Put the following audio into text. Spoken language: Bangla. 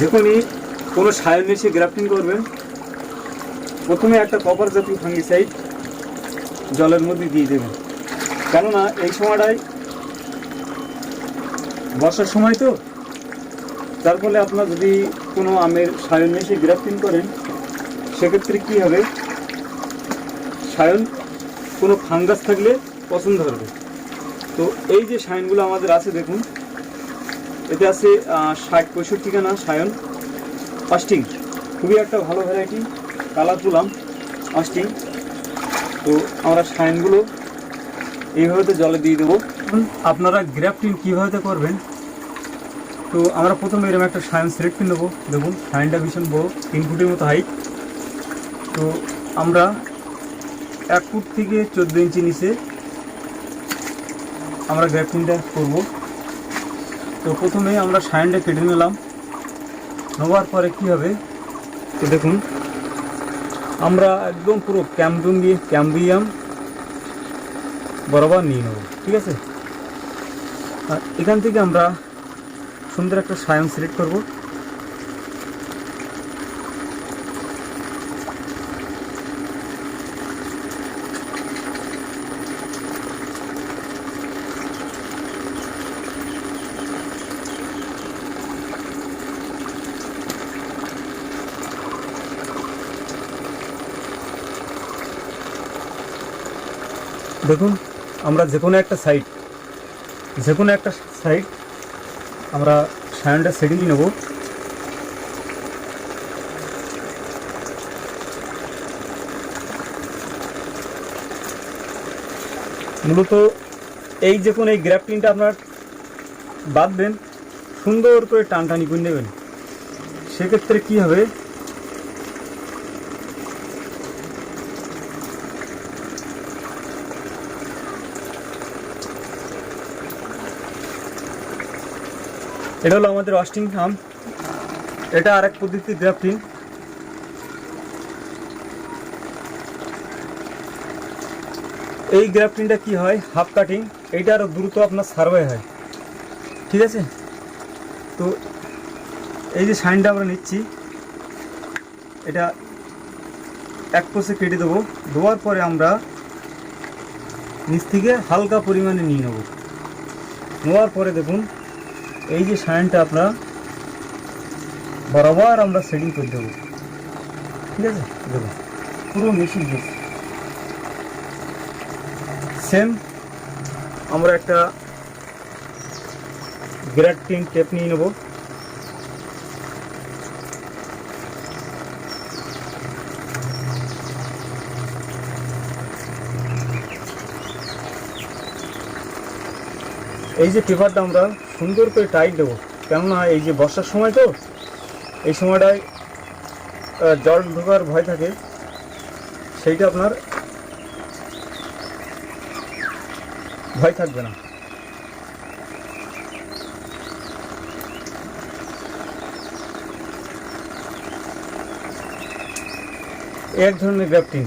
যখনই কোনো সায়ন এসে গ্রাফটিং করবেন প্রথমে একটা কপার জাতীয় ফাঙ্গিসাইড জলের মধ্যে দিয়ে দেবেন কেননা এই সময়টায় বর্ষার সময় তো, তার ফলে আপনার যদি কোনো আমের সায়ন এসে গ্রাফটিং করেন, সেক্ষেত্রে কী হবে? সায়ন কোনো ফাঙ্গাস থাকলে পছন্দ হবে। তো এই যে সায়নগুলো আমাদের আছে, দেখুন এতে আছে ষাট পঁয়ষট্টি খানা সায়ন অস্টিং খুবই একটা ভালো ভ্যারাইটি কালার তুলাম অস্টিং তো আমরা সায়নগুলো এইভাবে তো জলে দিয়ে দেবো। আপনারা গ্রাফটিং কীভাবে করবেন? তো আমরা প্রথমে এরকম একটা সায়ন সিলেক্ট করে নেব। দেখুন, সায়নটা ভীষণ বড়, তিন ফুটের মতো হাইট তো আমরা এক ফুট থেকে চোদ্দ ইঞ্চি নিচে আমরা গ্রাফটিংটা করব। তো প্রথমে আমরা সায়নটা কেটে নিলাম। নেওয়ার পরে কি হবে? তো দেখুন, আমরা একদম পুরো ক্যাম্বিয়াম দিয়ে ক্যাম্বিয়াম বরাবর নিয়ে নেব, ঠিক আছে? আর এখান থেকে আমরা সুন্দর একটা সায়ন সিলেক্ট করব। দেখুন, আমরা যে কোনো একটা সাইড যে কোনো একটা সাইড আমরা সায়নটা সেটিং নেব। মূলত এই যে কোনো এই গ্রাফটিংটা আপনার বাঁধবেন, সুন্দর করে টানটানি করে নেবেন। সেক্ষেত্রে কী হবে? এটা হলো আমাদের অস্টিং থাম। এটা আরেক পদ্ধতি গ্রাফটিং এই গ্রাফটিংটা কি হয়? হাফ কাটিং এইটা আরও দ্রুত আপনার সার্ভে হয়। ঠিক আছে? তো এই যে সাইনটা আমরা নিচ্ছি, এটা এক কোষে কেটে দেবো। দেওয়ার পরে আমরা নিচ থেকে হালকা পরিমাণে নিয়ে নেব। নেওয়ার পরে দেখুন এই যে সাইনটা আপনার বরাবর আমরা সেটিং করে দেবো। ঠিক আছে? দেখুন, পুরো মেশিন জুস সেম আমরা একটা গ্রাফটিং টেপ নিয়ে নেব। এই যে পেপারটা আমরা সুন্দর করে টাইট দেবো, কেননা এই যে বর্ষার সময় তো, এই সময়টায় জল ঢোকার ভয় থাকে। সেইটা আপনার ভয় থাকবে না। এক ধরনের গ্রাফটিং